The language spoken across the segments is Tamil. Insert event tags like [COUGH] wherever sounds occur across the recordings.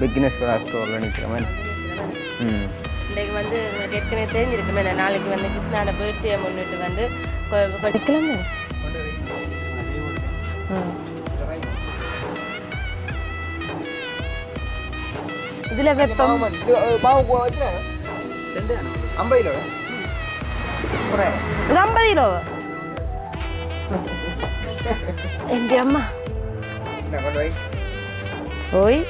பிக்னஸ் ஸ்டோரில் நிற்கிறவன் ம். இன்றைக்கு வந்து உங்களுக்கு ஏற்கனவே தெரிஞ்சிருக்குமே நான் நாளைக்கு வந்து கிருஷ்ணாட பர்த்டே முன்னிட்டு வந்து கிளம்பு. இதுல வெப்பம் ஐம்பது கிலோ. ஐம்பது கிலோ. [LAUGHS] என் அம்மா? ஓய்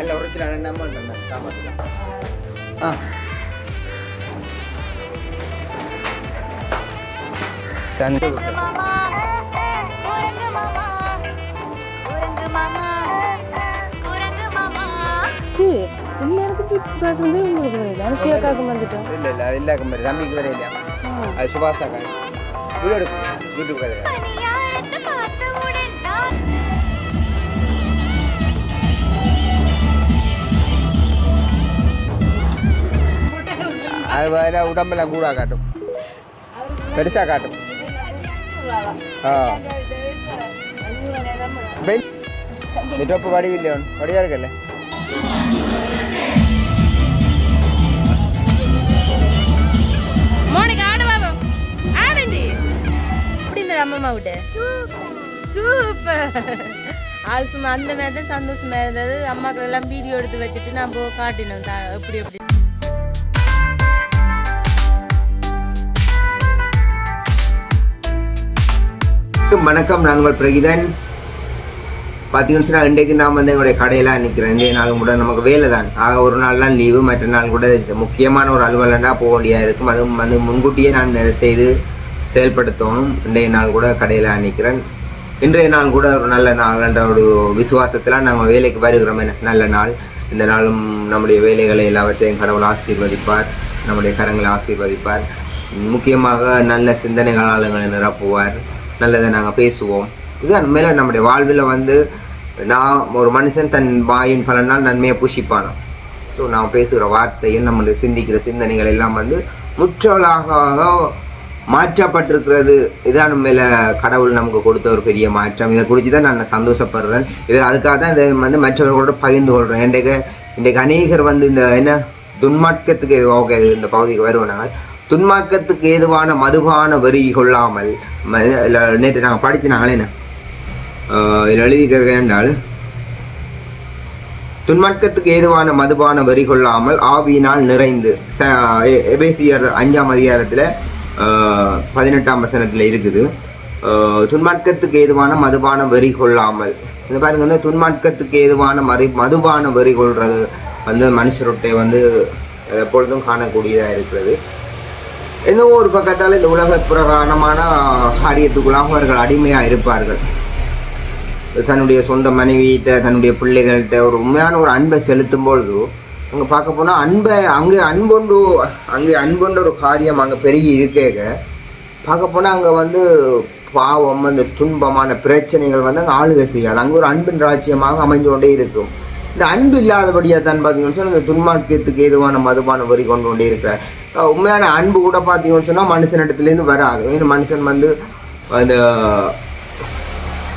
நல்ல உரைச்சி நான் என்ன பண்ணுறேன் சாமான் ஆ சந்து மாமா குரங்கு மாமா குரங்கு மாமா குரங்கு மாமா இந்நேரத்துக்கு சுபாஷ் வந்து உங்களுக்கு வரல அனுஷியாக்காக்கு வந்துட்டோம் இல்லை இல்லை அது இல்லாக்க அது வேற உடம்பெல்லாம் கூட காட்டும் பெருசாக காட்டும் ஆ நெட்டப்பு வடிவில்லை ஒன்று வடிவா இருக்கல்ல மோனிகா சும்மா அந்த மாதிரி தான் சந்தோஷமா இருந்தது அம்மாக்கள் எல்லாம் வீடியோ எடுத்து வச்சுட்டு நம்ம காட்டினோம் எப்படி எப்படி அனைவருக்கும் வணக்கம். நான் உங்கள் பிரகிதன். பார்த்தீங்கன்னு சொன்னால் இன்றைக்கு நான் வந்து எங்களுடைய கடையில் நிற்கிறேன். இன்றைய நாள் கூட நமக்கு வேலை தான். ஆக ஒரு நாள்லாம் லீவு மற்ற நாள் கூட முக்கியமான ஒரு அலுவலண்டா போக வேண்டியதாக இருக்கும் அதுவும் வந்து முன்கூட்டியே நான் இதை செய்து செயல்படுத்தணும் இன்றைய நாள் கூட கடையில் நிற்கிறேன். இன்றைய நாள் கூட ஒரு நல்ல நாள் என்ற ஒரு விசுவாசத்தில் நம்ம வேலைக்கு வருகிறோம். நல்ல நாள். இந்த நாளும் நம்முடைய வேலைகளை எல்லாவற்றையும் கடவுள் ஆசீர்வதிப்பார். நம்முடைய கரங்களை ஆசீர்வதிப்பார். முக்கியமாக நல்ல சிந்தனைகளால் எங்களை நிரப்புவார். நல்லதை நாங்கள் பேசுவோம். இது மேலே நம்முடைய வாழ்வில் வந்து நான் ஒரு மனுஷன் தன் வாயின் பலனால் நன்மையை புஷிப்பானோ ஸோ நாம் பேசுகிற வார்த்தையும் நம்மளுடைய சிந்திக்கிற சிந்தனைகள் எல்லாம் வந்து முற்றலாக மாற்றப்பட்டிருக்கிறது. இதான் மேலே கடவுள் நமக்கு கொடுத்த ஒரு பெரிய மாற்றம். இதை குறித்து தான் நான் சந்தோஷப்படுறேன். இது அதுக்காக தான் இதை வந்து மற்றவர்களோட பகிர்ந்து கொள்கிறேன் இன்றைக்கு இன்றைக்கு அநேகர் வந்து இந்த என்ன துன்மார்க்கத்துக்கு ஓகே இந்த பகுதிக்கு வருவோம் நாங்கள் துன்மார்க்கத்துக்கு ஏதுவான மதுபான வரி கொள்ளாமல் நேற்று நாங்கள் படித்து நாங்களே என்ன? இதில் எழுதிக்கிறது என்றால் துன்மார்க்கத்துக்கு ஏதுவான மதுபான வரி கொள்ளாமல் ஆவியினால் நிறைந்து ச எபேசியர் அஞ்சாம் அதிகாரத்தில் பதினெட்டாம் வசனத்தில் இருக்குது. துன்மார்க்கத்துக்கு ஏதுவான மதுபான வரி கொள்ளாமல் இந்த பாருங்க வந்து துன்மார்க்கத்துக்கு ஏதுவான மறு மதுபான வரி கொள்வது வந்து மனுஷருட்டை வந்து எப்பொழுதும் காணக்கூடியதாக இருக்கிறது. ஏதோ ஒரு பக்கத்தால் இந்த உலக பிரகாரமான காரியத்துக்குள்ளாக அவர்கள் அடிமையாக இருப்பார்கள். தன்னுடைய சொந்த மனைவியிட்ட தன்னுடைய பிள்ளைகள்கிட்ட ஒரு உண்மையான ஒரு அன்பை செலுத்தும் பொழுது அங்கே பார்க்க போனால் அன்பை அங்கே அன்பொண்டு அங்கே அன்பொன்ற ஒரு காரியம் அங்கே பெருகி இருக்கேக. பார்க்க போனால் அங்கே வந்து பாவம் அந்த துன்பமான பிரச்சனைகள் வந்து அங்கே ஆளுகை செய்யாது. அங்கே ஒரு அன்பின் ராஜ்யமாக அமைஞ்சு கொண்டே இருக்கும். இந்த அன்பு இல்லாதபடியாக தான் பார்த்தீங்கன்னு சொன்னால் இந்த துன்மார்க்கத்துக்கு ஏதுவான மதுபான வரி கொண்டு கொண்டே இருக்கிறார் உண்மையான அன்பு கூட பார்த்தீங்கன்னு சொன்னால் மனுஷனிடத்துலேருந்து வராது. ஏன்னா மனுஷன் வந்து அந்த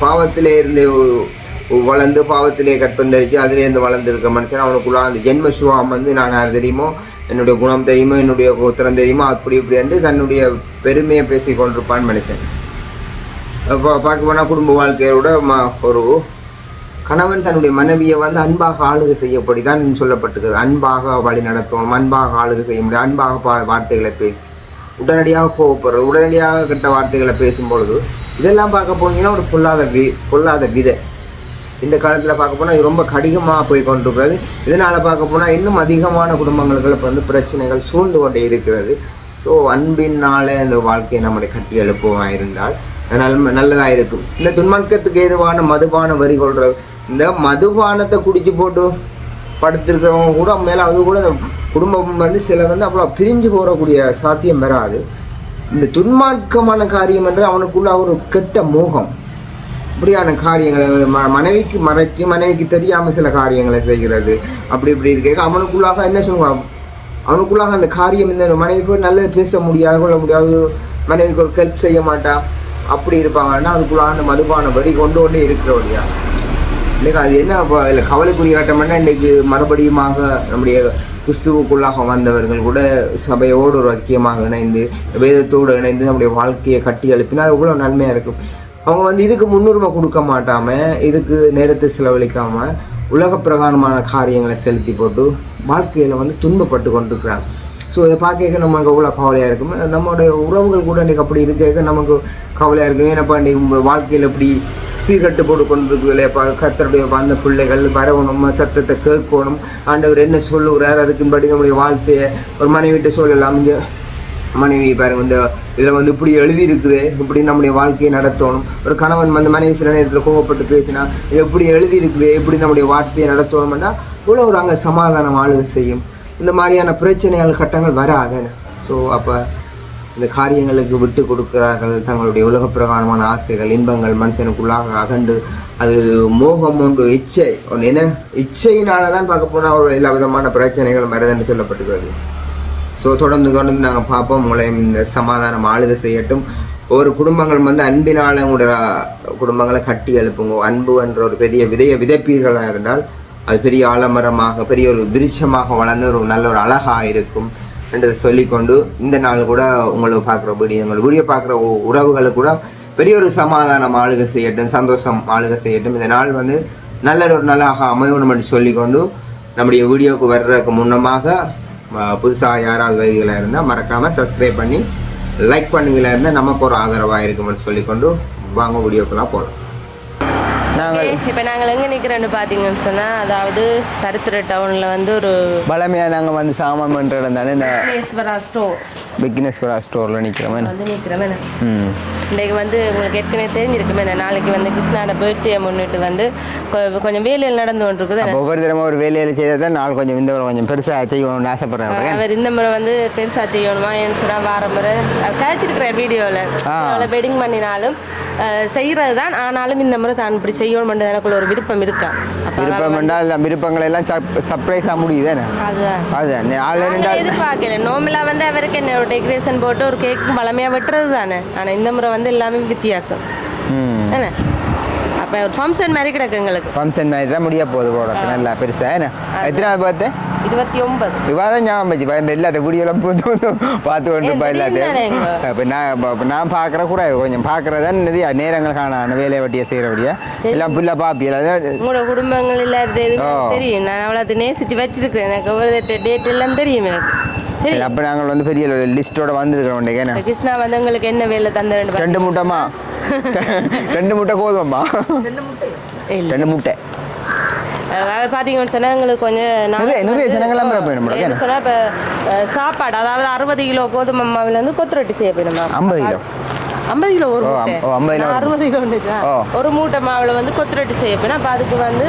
பாவத்திலே இருந்து வளர்ந்து பாவத்திலே கற்பந்தரிச்சு அதிலேருந்து வளர்ந்துருக்க மனுஷன் அவனுக்குள்ள அந்த ஜென்ம சுவாம் வந்து நான் யார் தெரியுமோ என்னுடைய குணம் தெரியுமோ என்னுடைய கோத்திரம் தெரியுமோ அப்படி இப்படி வந்து தன்னுடைய பெருமையை பேசி கொண்டிருப்பான்னு மனுஷன். அப்போ பார்க்க போனால் குடும்ப வாழ்க்கையோட ஒரு கணவன் தன்னுடைய மனைவியை வந்து அன்பாக ஆளுகை செய்யப்படி தான் சொல்லப்பட்டிருக்குது. அன்பாக வழி நடத்தணும் அன்பாக ஆளுகை செய்ய முடியும் அன்பாக பா வார்த்தைகளை பேசி. உடனடியாக கோவப்படுறது உடனடியாக கெட்ட வார்த்தைகளை பேசும் பொழுது இதெல்லாம் பார்க்க போனீங்கன்னா ஒரு பொல்லாத வி பொல்லாத விதை. இந்த காலத்தில் பார்க்க போனால் இது ரொம்ப கடினமாக போய் கொண்டிருக்கிறது. இதனால் பார்க்க போனால் இன்னும் அதிகமான குடும்பங்களுக்கு இப்போ வந்து பிரச்சனைகள் சூழ்ந்து கொண்டே இருக்கிறது. ஸோ அன்பினால் அந்த வாழ்க்கையை நம்முடைய கட்டி எழுப்பமாக இருந்தால் நல் நல்லதாக இருக்கும். இந்த துன்மார்க்கத்துக்கு ஏதுவான மதுபான வரி கொள்றது இந்த மதுபானத்தை குடிச்சு போட்டு படுத்திருக்கிறவங்க கூட மேலே அது கூட இந்த குடும்பம் வந்து சில வந்து அவ்வளோ பிரிஞ்சு போகக்கூடிய சாத்தியம் வராது. இந்த துன்மார்க்கமான காரியம் என்று அவனுக்குள்ள ஒரு கெட்ட மோகம். இப்படியான காரியங்களை ம மனைவிக்கு மறைச்சு மனைவிக்கு தெரியாமல் சில காரியங்களை செய்கிறது. அப்படி இப்படி இருக்க அவனுக்குள்ளாக என்ன சொல்லுவான் அவனுக்குள்ளாக அந்த காரியம் இந்த மனைவி போய் நல்லது பேச முடியாது கொள்ள முடியாது மனைவிக்கு ஒரு ஹெல்ப் செய்ய மாட்டான் அப்படி இருப்பாங்கன்னா அதுக்குள்ளாக அந்த மதுபான வரி கொண்டு கொண்டே இருக்கிற வழியாக இன்னைக்கு அது என்ன இப்போ இல்லை கவலைக்குரிய ஆட்டம்னா இன்றைக்கு மறுபடியுமாக நம்முடைய கிறிஸ்துவுக்குள்ளாக வந்தவர்கள் கூட சபையோடு ஒரு ஐக்கியமாக இணைந்து வேதத்தோடு இணைந்து நம்முடைய வாழ்க்கையை கட்டி எழுப்பினா அது எவ்வளோ நன்மையாக இருக்கும். அவங்க வந்து இதுக்கு முன்னுரிமை கொடுக்க மாட்டாமல் இதுக்கு நேரத்தை செலவழிக்காமல் உலக பிரகாரமான காரியங்களை செலுத்தி போட்டு வாழ்க்கையில் வந்து துன்பப்பட்டு கொண்டிருக்கிறாங்க. ஸோ இதை பார்க்க நமக்கு அவ்வளோ கவலையாக இருக்கும்? நம்மளுடைய உறவுகள் கூட இன்றைக்கி அப்படி இருக்க நமக்கு கவலையாக இருக்கும். ஏன்னாப்பா இன்றைக்கி வாழ்க்கையில் இப்படி சீர்கட்டு போட்டு கொண்டிருக்குது இல்லையா? கத்தருடைய வந்த பிள்ளைகள் வரவணும் சத்தத்தை கேட்கணும். ஆண்டவர் என்ன சொல்லுகிறார்? அதுக்கும்படி நம்முடைய வாழ்க்கையை ஒரு மனைவிட்டு சொல்லலாம். இங்கே மனைவி பாருங்க இந்த இதில் வந்து இப்படி எழுதி இருக்குது இப்படி நம்முடைய வாழ்க்கையை நடத்தணும். ஒரு கணவன் வந்து மனைவி சில நேரத்தில் கோவப்பட்டு பேசினா இது எப்படி எழுதியிருக்குது? எப்படி நம்முடைய வாழ்க்கையை நடத்தணும்னா இவ்வளோ ஒரு அங்கே சமாதானம் ஆளுகை செய்யும். இந்த மாதிரியான பிரச்சனைகள் கட்டங்கள் வராதன. ஸோ அப்போ இந்த காரியங்களுக்கு விட்டு கொடுக்கிறார்கள் தங்களுடைய உலக பிரகாரமான ஆசைகள் இன்பங்கள் மனுஷனுக்குள்ளாக அகண்டு அது மோகம் ஒன்று இச்சை. ஒன்று என்ன? இச்சையினால தான் பார்க்க போனால் ஒரு எல்லா விதமான பிரச்சனைகளும் வருதுன்னு சொல்லப்பட்டுகிறது ஸோ தொடர்ந்து தொடர்ந்து நாங்கள் பார்ப்போம். உங்களை இந்த சமாதானம் ஆளுகை செய்யட்டும். ஒரு குடும்பங்கள் வந்து அன்பினால் உங்களோட குடும்பங்களை கட்டி எழுப்புங்க. அன்பு என்ற ஒரு பெரிய விதைய விதைப்பீர்களாக இருந்தால் அது பெரிய ஆலமரமாக பெரிய ஒரு விருட்சமாக வளர்ந்து ஒரு நல்ல ஒரு அழகாக இருக்கும் என்றதை சொல்லிக்கொண்டு இந்த நாள் கூட உங்களை பார்க்குற வீடியோ உங்கள் வீடியோ பார்க்குற உறவுகளுக்கு கூட பெரிய ஒரு சமாதானம் ஆளுகை செய்யட்டும் சந்தோஷம் ஆளுகை செய்யட்டும். இந்த நாள் வந்து நல்ல ஒரு நாளாக அமையணும் என்று சொல்லிக்கொண்டு நம்முடைய வீடியோவுக்கு வர்றதுக்கு முன்னமாக புதுசாக யாராவது வகைகளாக இருந்தால் மறக்காமல் சப்ஸ்கிரைப் பண்ணி லைக் பண்ணுவீங்களா இருந்தால் நமக்கு ஒரு ஆதரவாக இருக்கும்னு சொல்லிக்கொண்டு வாங்க வீடியோக்கெல்லாம் போகலாம். நாங்கள் இப்போ நாங்கள் எங்கே நிற்கிறோன்னு பார்த்தீங்கன்னு சொன்னால் அதாவது கருத்துறை டவுனில் வந்து ஒரு பழமையாக நாங்கள் வந்து சாமான் பண்ணுற இடம் தானே? இந்த விக்னேஸ்வரா ஸ்டோர் விக்னேஸ்வரா ஸ்டோரில் நிற்கிறோமே வந்து நிற்கிறோமே ம். இன்றைக்கு வந்து உங்களுக்கு ஏற்கனவே தெரிஞ்சிருக்குமே நாளைக்கு வந்து கிருஷ்ணாட பர்த்டே முன்னிட்டு வந்து கொஞ்சம் வேலையில் நடந்து கொண்டிருக்குது அப்போ ஒவ்வொரு தடவை ஒரு வேலையில் செய்தால் தான் நாள் கொஞ்சம் இந்த கொஞ்சம் பெருசாக செய்யணும்னு ஆசைப்பட்றேன் அவர் இந்த முறை வந்து பெருசாக செய்யணுமா ஏன்னு சொன்னால் வார முறை கழிச்சிருக்கிறார் வீடியோவில் ஆ. அவளை பெட்டிங் பண்ணினாலும் செய்கிறது தான் ஆனாலும் இந்த முறை தான் இப்படி செய்யணும்ன்றது எனக்குள்ள ஒரு விருப்பம் இருக்கா? விருப்பம் என்றால் விருப்பங்கள் எல்லாம் சர்ப்ரைஸாக முடியுது தானே? அதுதான். எதிர்பார்க்கல. நார்மலாக வந்து அவருக்கு என்ன ஒரு டெக்கரேஷன் போட்டு ஒரு கேக் வளமையாக வெட்டுறது தானே? ஆனால் இந்த முறை வந்து எல்லாமே வித்தியாசம். என்ன அப்போ ஒரு ஃபங்க்ஷன் மாதிரி கிடக்கு எங்களுக்கு. ஃபங்க்ஷன் மாதிரி தான் முடிய போகுது போடுறது நல்லா பெருசாக என்ன எத்தனாவது பார்த்து இருபத்தி ஒன்பது விவாதம் ஞாபகம் வச்சு இப்போ எல்லாத்த வீடியோலாம் புது புது பார்த்து கொண்டு இப்போ? எல்லாத்தையும் இப்போ நான் இப்போ நான் பார்க்குற கூட கொஞ்சம் பார்க்குறதா நிறைய நேரங்கள் காணான வேலையை வட்டியை செய்கிறபடியா எல்லாம் ஃபுல்லாக பார்ப்பியல உங்களோட குடும்பங்கள் எல்லாத்தையும். தெரியும் நான் அவ்வளோ நேசிச்சு வச்சிருக்கிறேன் எனக்கு ஒவ்வொரு டேட் எல்லாம் தெரியும் எனக்கு சரி அப்போ நாங்கள் வந்து பெரிய லிஸ்ட்டோட வந்திருக்கிறோம் ஏன்னா இப்ப கிருஷ்ணா வந்து உங்களுக்கு என்ன வேலை தந்த ரெண்டு ரெண்டு முட்டைமா ரெண்டு முட்டை கோதுமைம்மா இல்லை ரெண்டு முட்டை அவர் பார்த்தீங்கன்னு சொன்னால் எங்களுக்கு கொஞ்சம் நிறைய- நிறைய ஜனங்கள்லாம் வர போயிடும் சொன்னால் இப்போ சாப்பாடு அதாவது அறுபது கிலோ கோதுமை மாவில் வந்து கொத்து ரொட்டி செய்ய போயிடுமா ஐம்பது கிலோ? ஐம்பது கிலோ ஒரு மூட்டை. ஓ, 50 கிலோ நான் அறுபது கிலோ. ஒரு மூட்டை மாவில் வந்து கொத்து ரொட்டி செய்ய போயிடும். அப்போ அதுக்கு வந்து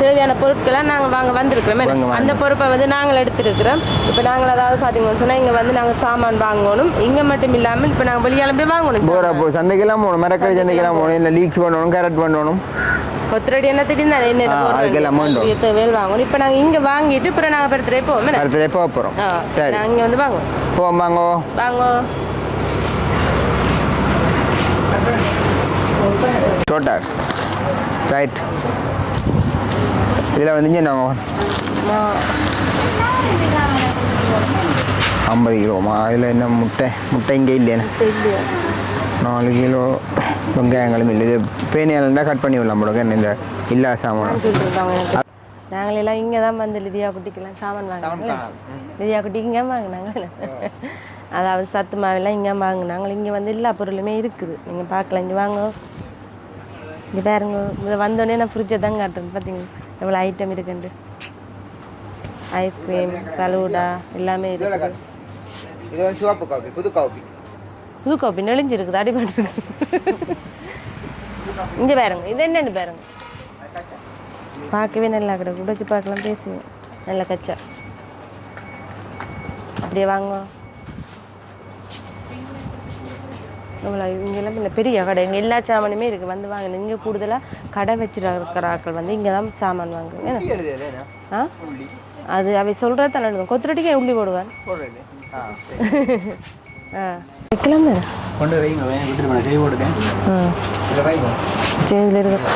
தேவையான பொருட்களை நாங்கள் வாங்க வந்திருக்கிறோமே. அந்த பொறுப்பை வந்து நாங்கள் எடுத்திருக்கிறோம். இப்போ நாங்கள் அதாவது பார்த்தீங்கன்னு சொன்னால் இங்கே வந்து நாங்கள் சாமான் வாங்கணும். இங்கே மட்டும் இல்லாமல் இப்போ நாங்கள் வெளியால போய் வாங்கணும் சந்தைக்கெல்லாம் போகணும். மரக்கறி சந்தைக்கெல்லாம் போகணும். இல்லை லீக்ஸ் பண்ணணும் கேரட் பண்ணணும். கொத்துரடி என்ன திடீர்னு என்ன அதுக்கெல்லாம் வேண்டும். தேவையில் வாங்கணும்? இப்போ நாங்கள் இங்கே வாங்கிட்டு அப்புறம் நாங்கள் படுத்துட்டே போவோம்? அடுத்தது எப்போ போகிறோம் சரி. நாங்கள் இங்கே வந்து வாங்குவோம். போவோம் வாங்கோ. வாங்கோ. டோட்டல் ரைட் இதில் வந்து நாங்கள் ஐம்பது கிலோமா அதில் என்ன முட்டை? முட்டை இங்கே இல்லையா? நாலு கிலோ வெங்காயங்களும் இல்லை இது பேனியால் கட் பண்ணி விடலாம் போடுங்க இந்த இல்லா சாமான். நாங்கள் எல்லாம் இங்கே தான் வந்து லிதியா குட்டிக்கெல்லாம் சாமான் வாங்கினாங்க. லிதியா குட்டி இங்கே வாங்கினாங்க. அதாவது சத்து மாவெல்லாம் இங்கே வாங்கினாங்க. இங்கே வந்து எல்லா பொருளுமே இருக்குது. நீங்கள் பார்க்கலாம். இங்கே வாங்க. இங்கே பாருங்க. இதை வந்தோடனே நான் ஃப்ரிட்ஜை தான் காட்டுறேன். பார்த்தீங்க எவ்வளோ ஐட்டம் இருக்குண்டு ஐஸ்கிரீம் ஃபலூடா எல்லாமே இருக்குது. இது வந்து சிவப்பு காஃபி புது காஃபி புது காப்பி நெளிஞ்சிருக்குது அடிபட்டு இங்கே பாருங்க இது என்னன்னு பாருங்க. பார்க்கவே நல்லா கிடக்கு. உடைச்சு பார்க்கலாம் பேசுங்க நல்ல கச்சா. அப்படியே வாங்க. இவ்வளோ இங்கெல்லாம் இல்லை பெரிய கடை. இங்கே எல்லா சாமானுமே இருக்குது வந்து வாங்க இங்கே கூடுதலாக கடை வச்சிருக்கிற ஆட்கள் வந்து இங்கே தான் சாமான் வாங்குங்க? ஆ? அது அவை சொல்கிறது தான் கொத்துரட்டிக்கே உள்ளி போடுவான். ஆ. [LAUGHS] வைக்கலாம். கொண்டு வைங்க விட்டுட்டு செய்ய போட்டுட்டேன் இதில் இருக்கு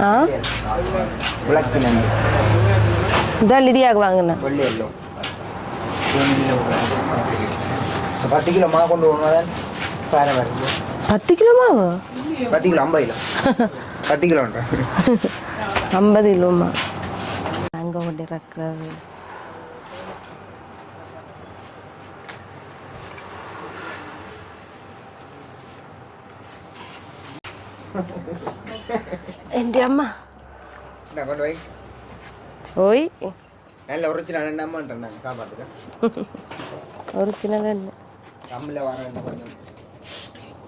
ஆ? இதான் லிடியாக்கு வாங்கினேன். பத்து கிலோ மா கொண்டு பாரு பத்து கிலோ ஐம்பது கிலோ. பத்து கிலோன்றேன் ஐம்பது கிலோமா அங்கே கொண்டு இறக்குறது. എൻ്റെ അമ്മ நான் கொண்டு போய் ஓய் நல்ல ஒரிஜினல் என்னம்மான்றேன் நான் சாப்பாட்டுக்கு ஒரிஜினல் என்ன தமிழில் வர என்ன கொஞ்சம்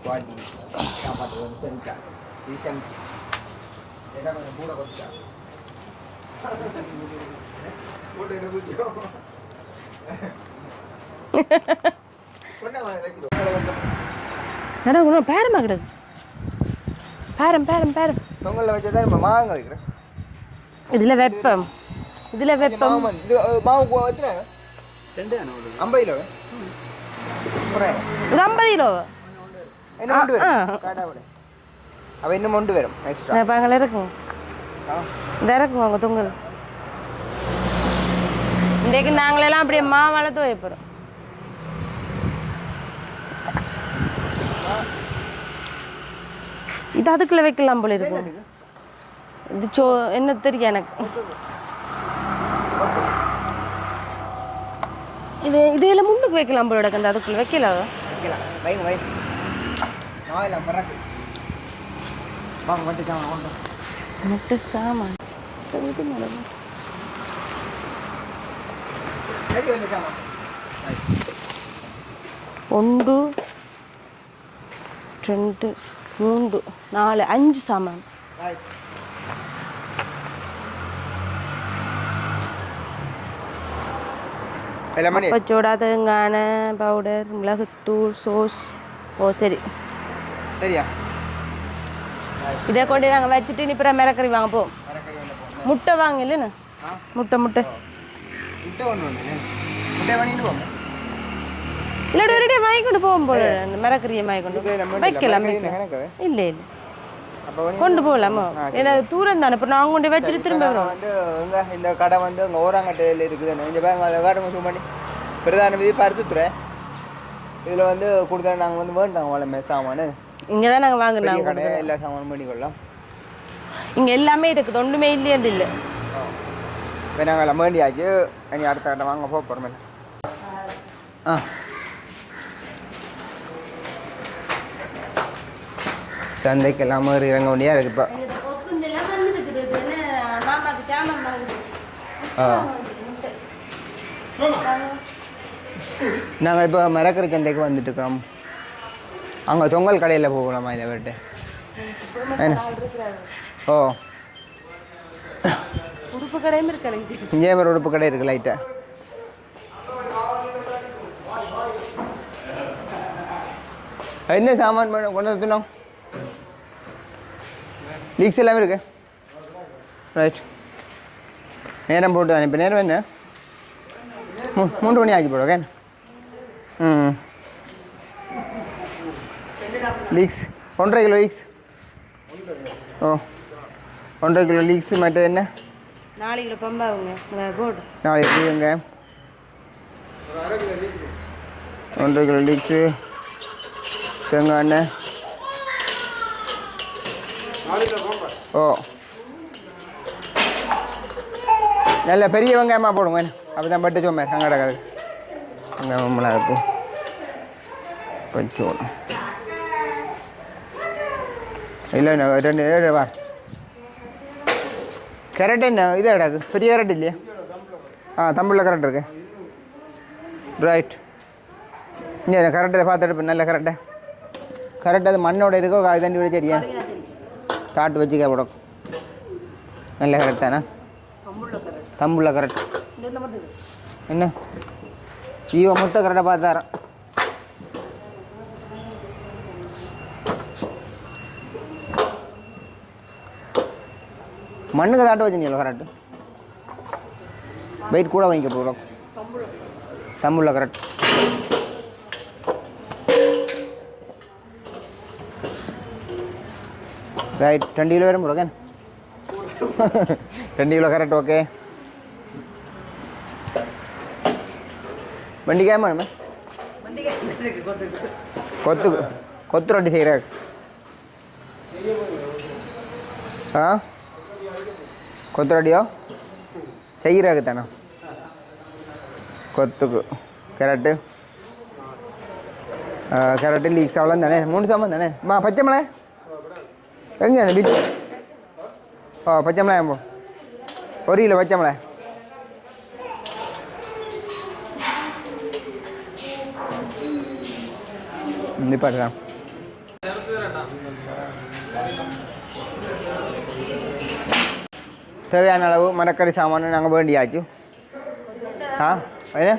குவாலிட்டி சாப்பாட்டுக்கு வந்து செஞ்சா ரீசன்ட் என்ன கொஞ்சம் கூட கொஞ்சம் போட்டு என்ன பூச்சிக்கோ [LAUGHS] கொண்டா வைக்கிறோம் நடக்கணும் பேரமா கிடக்கு பேரம் பேரம் பேரம் பொங்கலில் வச்சா தான் நம்ம மாங்க வைக்கிறேன் இதில் வெப்பம். இதில் வெப்பம். மாவு மாவு வச்சுனாங்க ஐம்பது கிலோ இது ஐம்பது கிலோ. என்ன கொண்டு வரும். அவ இன்னும் கொண்டு வரும் எக்ஸ்ட்ரா இந்த இருக்குங்க அங்கே தொங்கல். இன்றைக்கு நாங்களெல்லாம் அப்படியே மாவால துவைய இது அதுக்குள்ள வைக்கலாம் போல இருக்கும். இது? சோ என்ன தெரியும் எனக்கு? இது இது எல்லாம் முன்னுக்கு வைக்கலாம் போல கிடக்கு. அந்த அதுக்குள்ள வைக்கல. மொத்த சாமான் இது சாமா ஒன்று ரெண்டு மூன்று நாலு அஞ்சு சாமான். ரைட் எல்லாம் மணி பச்சோடா தேங்காய் பவுடர் மிளகுத்தூள் சோஸ் ஓ சரி. சரியா? இதை கொண்டு நாங்கள் வச்சுட்டு இப்போ மிரக்கறி வாங்க போ. முட்டை வாங்க இல்லைண்ணா முட்டை முட்டை. முட்டை ஒன்று முட்டை பண்ணிட்டு போங்க இல்லாட்டி ஒரே வாங்கி கொண்டு போவோம் போல அந்த மிரக்கறியை வாங்கி கொண்டு இதுக்கு நம்ம வைக்கலாம் மரக்கறி வைக்கலாம். கணக்கு? இல்லை இல்லை. அப்போ வந்து கொண்டு போகலாமா? ஏன்னா தூரம் தானே இப்போ நாங்கள் கொண்டு வச்சுட்டு திரும்ப வரோம் நான் வந்து இங்க இந்த கடை வந்து இங்கே ஓராங்கட்டையில் இருக்குது. இந்த பாருங்க அதை காட்டுங்க zoom பண்ணி. பிரதான விதி பருத்துத்துறை. இதில் வந்து கொடுத்தா நாங்கள் வந்து வேண்டாம் வளமே சாமானு. இங்கே தான் நாங்கள் வாங்கினாங்க கடை எல்லா சாமானும் பண்ணிக்கொள்ளலாம் இங்கே எல்லாமே இருக்குது ஒன்றுமே இல்லையாண்டு இல்லை. இப்போ நாங்கள் எல்லாம் வேண்டியாச்சு. இனி அடுத்த கடை வாங்க போக போகிறோம் ஆ. சந்தைக்கு எல்லாம் மாதிரி இறங்க வேண்டியா இருக்கு இப்போ. ஆ. நாங்கள் இப்போ மரக்கறி சந்தைக்கு வந்துட்டு இருக்கிறோம் அங்கே தொங்கல் கடையில் போகலாமா இதை விட்டு என்ன? ஓ. உடுப்பு கடையும் இருக்கு இங்கே. ஒரு உடுப்பு கடை இருக்குது லைட்டாக என்ன சாமான் வேணும்? கொண்டு வந்துட்டோம் லீக்ஸ் எல்லாமே இருக்கு. ரைட் நேரம் போட்டு அனுப்பி நேரம் என்ன? மூ- மூன்று மணி ஆக்கி போடுங்க ம். லீக்ஸ் ஒன்றரை கிலோ லீக்ஸ் ஓ. ஒன்றரை கிலோ லீக்ஸ் மற்றது என்ன? நாலு கிலோ பம்பாவுங்க போடு. நாளைக்கு இவங்க ஒன்றரை கிலோ லீக்ஸு தேங்காய் எண்ணெய். ஓ. நல்ல பெரிய வெங்காயமாக போடுங்க. அப்போ தான் பட்டு சோமே கங்கடக்காது வெங்காயம் மிளகாத்து கொஞ்சம். இல்லை ரெண்டு ஏழு வா. கரெக்ட் என்ன? இது கிடக்கு பெரிய கரெக்ட் இல்லையா? ஆ தமிழில் கரெக்ட் இருக்கு. ரைட் இங்கே கரெக்டாக பார்த்துட்டு நல்ல கரெக்டாக கரெக்டாக அது மண்ணோட இருக்கோ ஒரு தண்ணி விட சரியா தாட்டு வச்சுக்க போடும் நல்ல கரெக்ட் தானே? தம்புள்ள கரெக்ட் என்ன? ஜீவ மொத்தம் கரெக்டாக பார்த்தாரன் மண்ணுக்கு தாட்டு வச்சுருந்தீங்களா கரெக்டு வெயிட் கூட வாங்கிக்க போகிறோம் தம்புள்ள கரெக்ட் ரைட் ரெண்டு கிலோ വരും കൊടുക്കാൻ രണ്ട് கிலோ കറക്റ്റ് ஓகே வண்டி மேம் கொத்து கொத்து ரொட்டி செய்கிற ஆ கொத்து ரொட்டியோ செய்கிறாக்கு தானே கொத்துக்கு கேரட்டு கேரட்டு லீக்ஸ் அவ்வளோ தானே மூணு சாமான் தானே மா பச்சை மிளகாய் எங்கே பில் ஓ பச்சை மிளகாய் போ ஒரு கிலோ பச்சை மிளகாய் நிப்பாட்டுறேன் தேவையான அளவு மரக்கறி சாமான் நாங்கள் வேண்டியாச்சு ஆ என்ன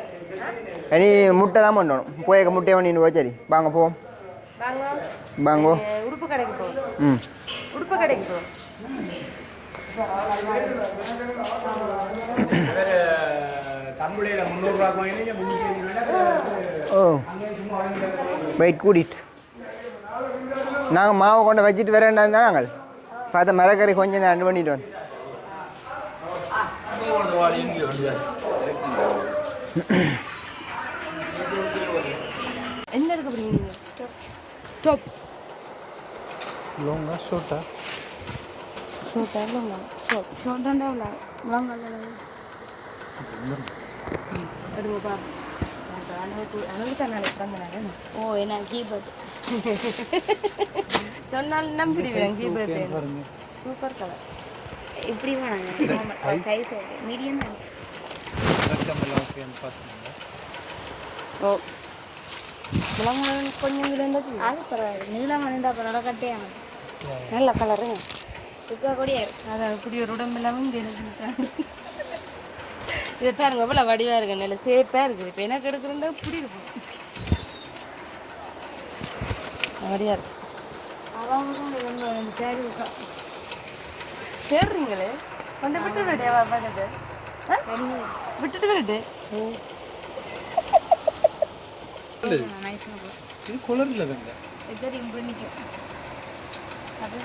இனி முட்டை தான் பண்ணணும் போய் முட்டையை பண்ணிட்டு சரி வாங்க போவோம் வாங்க வாங்கோ அஹ் உடுப்பு கடைக்கு போ ம் உடுப்பு கடைக்கு போ. ஓ. வெயிட் கூட்டிட்டு நாங்கள் மாவை கொண்டு வச்சுட்டு வரேன்டா இருந்தால் நாங்கள். பார்த்த மரக்கறி கொஞ்சம் தான் அண்டு பண்ணிட்டு வந்து. என்ன டாப் எடுங்க பா அனுக்கு தான் நாளைக்கு தந்தாங்க ஓ என்ன கீபோர்டு சொன்னாலும் நம்பிடுவேன் கீபத்து சூப்பர் கலர் சைஸ் மீடியம் ஓ முழங்கால் கொஞ்சம் விழுந்தது அது பரவாயில்ல நீளம் வேணுண்டா பரவாயில்ல கட்டையாங்க நல்ல கலருங்க சுக்கா கொடியா இருக்கு. அதான் இப்படி ஒரு உடம்பு இல்லாமல் இங்கே இருக்கு இதை பாருங்க வடிவாக இருக்கு நல்ல சேப்பாக இருக்குது. இப்போ எனக்கு எடுக்கிறதா இப்படி இருக்கும். வடிவாக இருக்கு. சேர்றீங்களே கொண்டு விட்டு விடே பக்கத்து விட்டுட்டு விட்டு இது குளரில் தாங்க இது நிற்கும் அது?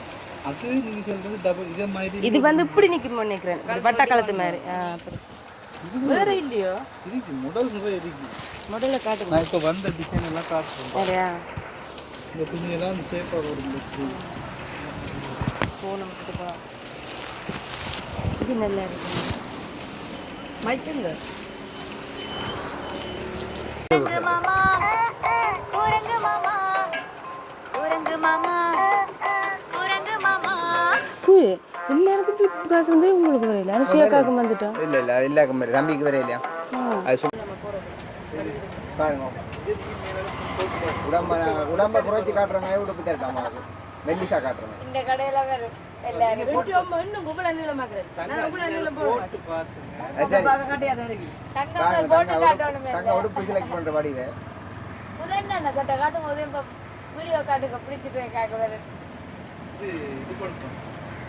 அது நீங்கள் சொல்கிறது டபுள் இதே மாதிரி இது வந்து இப்படி நிற்கும் நினைக்கிறேன். வட்ட காலத்து மாதிரி. வேற இல்லையோ? இதுக்கு முதல் நிறைய இருக்கு. முதல்ல காட்டுங்க. நான் இப்போ வந்த டிசைன் எல்லாம் காட்டுறேன். வேறையா இந்த துணியெல்லாம் அந்த ஷேப்பாக வரும் போகலாம் இது நல்லா இருக்கு. மைக்குங்க. மாமா குரங்கு மாமா குரங்கு மாமா. காசு வந்து உங்களுக்கு வரையில? அனுஷியாக்காக்கு வந்துட்டோம் இல்லை இல்லை. அது இல்லை மாதிரி தம்பிக்கு வர இல்லையா அது பாருங்க. உடம்ப உடம்ப குறைச்சி காட்டுறவங்க உடுப்பு தரட்டாமா மெல்லிசா காட்டுறவங்க. இந்த கடையில வேற உடுப்பு- செலக்ட் பண்ற வடிவே. வீடியோ காட்டுக்க பிடிச்சிட்டு காக்க வேற. இது இது கொடுத்தோம்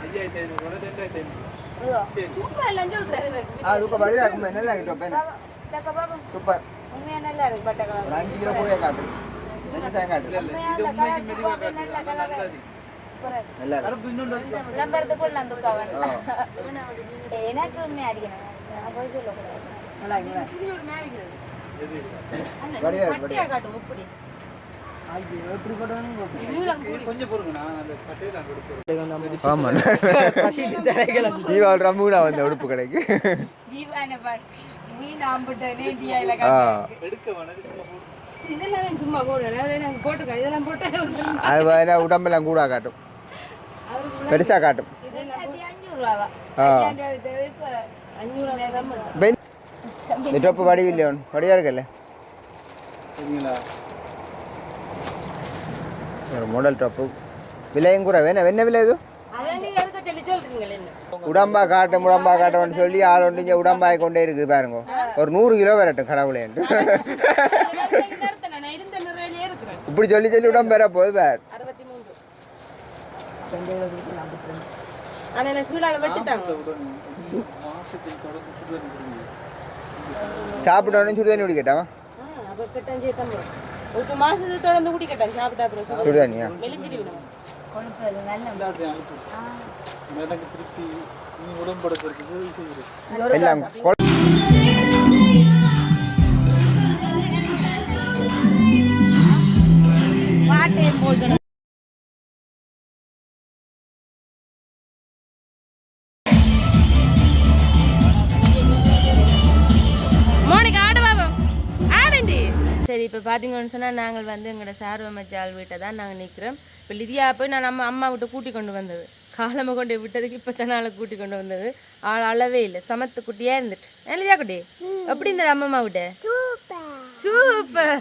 ஐயாயிரத்தி ரெண்டாயிரத்தி ஐநூறு இதோ சரி ஆ துக்க வடிவா இருக்கும் நல்லா கிட்ட பேன் தக்க பாப்போம் சூப்பர் உண்மையா நல்லா இருக்கு பட்டை ஒரு கலர் அஞ்சு கிலோ கூட காட்டு மெல்லிசா காட்டு உண்மையா அந்த கலர் துப்பாக்கு நல்ல கலர் நல்லா இருக்கு இருக்கு. விளம்பரத்துக்குள்ள நான் துக்காவன் ஆ. எனக்கு உண்மையா அடிக்கணும் நான் போய் சொல்லக்கூடாது எது வடிவா இருக்கு வடிவா. கொஞ்சம் பொறுங்க நான் அந்த [LAUGHS] வந்த உடுப்பு கடைக்கு. [LAUGHS] [LAUGHS] அது உடம்பெல்லாம் கூட காட்டும். பெருசா காட்டும். இது ரெண்டாயிரத்தி அஞ்சூறு ரூபாவா ஆ ஐயாயிரம் ரூபாய் வித்தது இப்போ அஞ்சூறு தான் பண்ணுறோம் பெண் இந்த டொப்பு வடிவில்லையோ வடிவா இருக்குல்ல ஒரு மாடல் டாப்பு விலையும் கூட வேணும் என்ன விலை இது உடம்பா காட்டும் உடம்பா காட்டும்னு சொல்லி ஆள் ஒன்று உடம்பாய் கொண்டே இருக்குது பாருங்க. ஒரு நூறு கிலோ வரட்டும் இருக்கிறேன். இப்படி சொல்லி சொல்லி உடம்பு பெற போகுது பார். சாப்பிட்டோன்னு சுடு தண்ணி குடிக்கட்டாமா ஒரு மாதத்துக்கு தொடர்ந்து குடிக்கட்டாங்க சாப்பிட்டா அப்புறம் சுகர் சுடு தண்ணியா மெலிஞ்சிடுவிடும் கொழுப்பு இல்லை, நல்ல எல்லாத்தையும் அனுப்பி எனக்கு திருப்பி நீ உடம்படுத்துறதுக்கு எல்லாம் சரி இப்போ பார்த்தீங்கன்னு சொன்னால் நாங்கள் வந்து எங்களோட சார்வ மச்சால் வீட்டை தான் நாங்கள் நிற்கிறோம் இப்போ லிதியா போய் நான் நம்ம அம்மா விட்டு கூட்டி கொண்டு வந்தது. காலமாக கொண்டு விட்டதுக்கு இப்போ தான் நாளை கூட்டி கொண்டு வந்தது. ஆள் அளவே இல்லை. சமத்து குட்டியாக இருந்துட்டு. லிதியா குட்டி? எப்படி இருந்தது அம்மா விட்டு? சூப்பர்.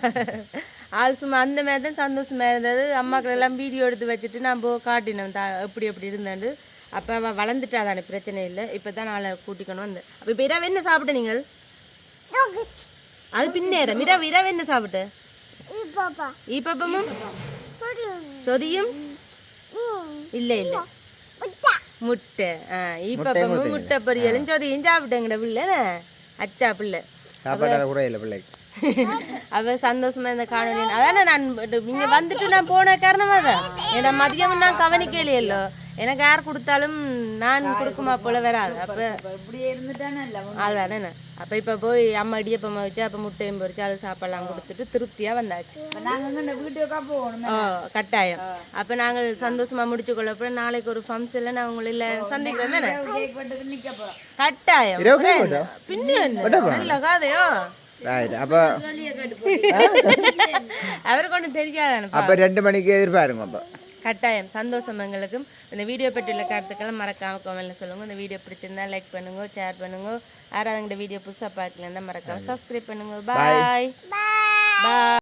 ஆள் சும்மா அந்த மாதிரி தான் சந்தோஷமா இருந்தது. அம்மாக்கள் எல்லாம் வீடியோ எடுத்து வச்சுட்டு நான் போ காட்டினோம். தா எப்படி எப்படி இருந்தாண்டு அப்போ அவள் வளர்ந்துட்டா தானே பிரச்சனை இல்லை. இப்போ தான் நாளை கூட்டிக்கணும் வந்தேன். அப்போ இப்போ இரவு என்ன சாப்பிட்ட நீங்கள்? அது பின்னேரம் இரவு இரவு என்ன சாப்பிட்டு? ஈப்பப்பமும் சொதியும்? இல்லை இல்லை. முட்டை. ஆ ஈப்பப்பமும் முட்டை பொரியலும். சொதியும் சாப்பிட்டேங்கட பிள்ளை [LAUGHS] அச்சா பிள்ளை. சாப்பாடு குறையில பிள்ளைக்கு அவ சந்தோஷமா இந்த காணொலி அதானே நான் இங்க வந்துட்டு நான் போன காரணமா தான் ஏன்னா மதியம் நான் கவனிக்கலையல்லோ எனக்கு யார் கொடுத்தாலும் நான் கொடுக்குமா போல வராது. அப்ப இப்படியே இருந்துட்டானே அதானே அப்ப இப்ப போய் அம்மா இடியப்பம்மா வச்சு அப்ப முட்டையும் பொரிச்சு அது சாப்பாடுலாம் கொடுத்துட்டு திருப்தியா வந்தாச்சு. ஓ கட்டாயம். அப்ப நாங்கள் சந்தோஷமா முடிச்சு கொள்ள நாளைக்கு ஒரு ஃபங்க்ஷன்ல நான் உங்களை இல்ல போகிறோம் கட்டாயம்? பின்ன என்ன? நல்ல கதையோ அவருக்கு ஒன்றும் தெரியாதானே அப்போ ரெண்டு மணிக்கு எதிர்பாருங்க அப்போ. கட்டாயம் சந்தோஷம் எங்களுக்கும். இந்த வீடியோ பற்றியுள்ள கருத்துக்களை மறக்காம கமெண்ட்ல சொல்லுங்க. இந்த வீடியோ பிடிச்சிருந்தா லைக் பண்ணுங்க ஷேர் பண்ணுங்க. யாராவது வீடியோ புதுசாக பார்க்கலன்னா மறக்காம சப்ஸ்கிரைப் பண்ணுங்க. பாய் பாய்